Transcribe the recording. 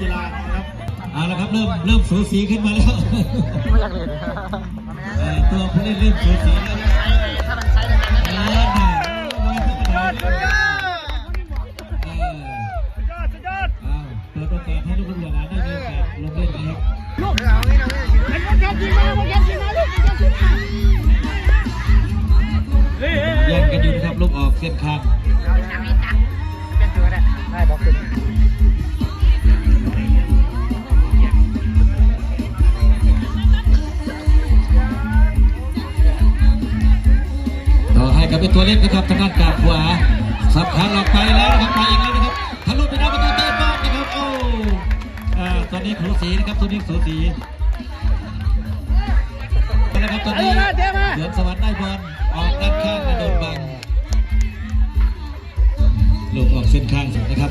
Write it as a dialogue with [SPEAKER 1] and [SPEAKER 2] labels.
[SPEAKER 1] กีฬานะครับ
[SPEAKER 2] เอาละครับเริ่มเริ่มสูสีขึ้นมาแล้ว
[SPEAKER 3] ไม่อยากเล่น
[SPEAKER 2] เอ่อตัวผู้เล่นเริ่มสูสีแล้ว
[SPEAKER 3] ถ้ามันใช้แบบนั้น
[SPEAKER 2] เอ
[SPEAKER 3] นะ
[SPEAKER 2] อน่ะเออเอาเปิดโอกาสให้ลูกหลานได้มีโอกาสลงเล่นนะครับ
[SPEAKER 3] ลูกเอาไว้เอาไว้
[SPEAKER 4] เป็นคนแข่งกินมาคนแข่งกินมาลูกคนแข่งกินมา
[SPEAKER 2] แย่งกันอยู่นะครับลูกออกเส้นข้าง
[SPEAKER 3] ต่อ
[SPEAKER 2] ให้กับเป็นตัวเล่นนะครับทางด้านกาขวาสับขาหลังไปแล้วนะครับไปอีกแล้วนะครับทะลุไปได้ประตูเตะบอลนะครับโอ้อ่ตอนนี้สูสีนะครับตัวนี้สูสีเอาละครับตอนนี้เดือนสวรรค์ได้บอลออกด้านข้างโดนบังลูกออกเส้นข้างสุดนะครับ